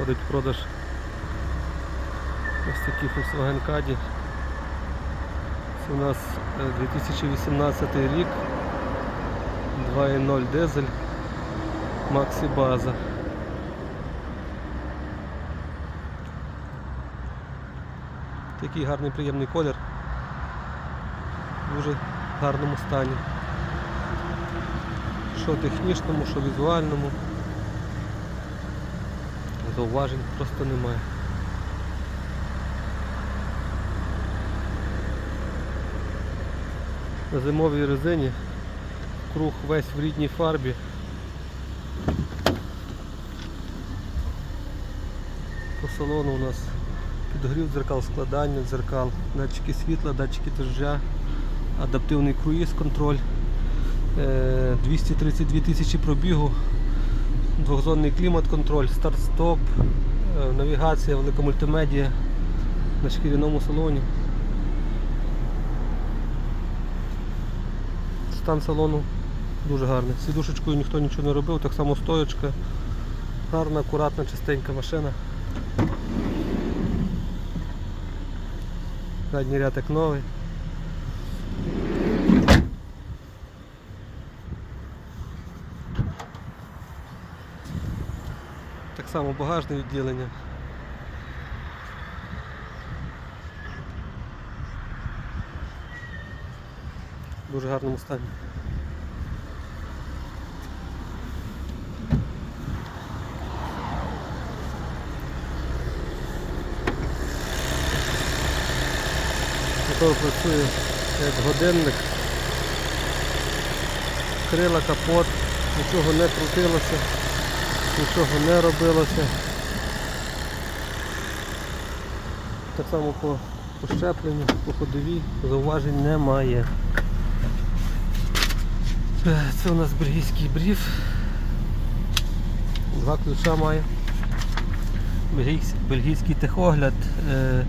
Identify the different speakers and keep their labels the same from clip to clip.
Speaker 1: Входить в продаж ось такий Volkswagen Caddy. Це у нас е, 2018 рік. 2.0 дизель. Максі База. Такий гарний приємний колір. В дуже гарному стані. Що технічному, що візуальному. Зауважень просто немає. На зимовій резині круг весь в рідній фарбі. По салону у нас підогрів дзеркал, складання дзеркал, датчики світла, датчики дождя, адаптивний круїз контроль, е, 232 тисячі пробігу, двохзонний клімат-контроль, старт-стоп, е, навігація, велика мультимедія на шкіряному салоні. Стан салону дуже гарний. Сідушечкою ніхто нічого не робив, так само стоячка. Гарна, акуратна, чистенька машина. Задній ряд як новий. Само багажне відділення. В дуже гарному стані. Мотор працює як годинник. Крила, капот, нічого не крутилося, нічого не робилося. Так само по, по щепленню, по ходовій, зауважень немає. Е, Це у нас бельгійський бриф. Два ключа має. Бельгійський техогляд. Е,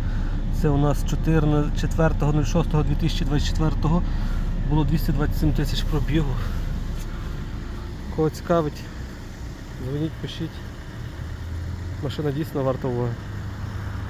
Speaker 1: Це у нас 4.06.2024 було 227 тисяч пробігу. Кого цікавить, дзвоніть, пишіть. Машина дійсно варта уваги.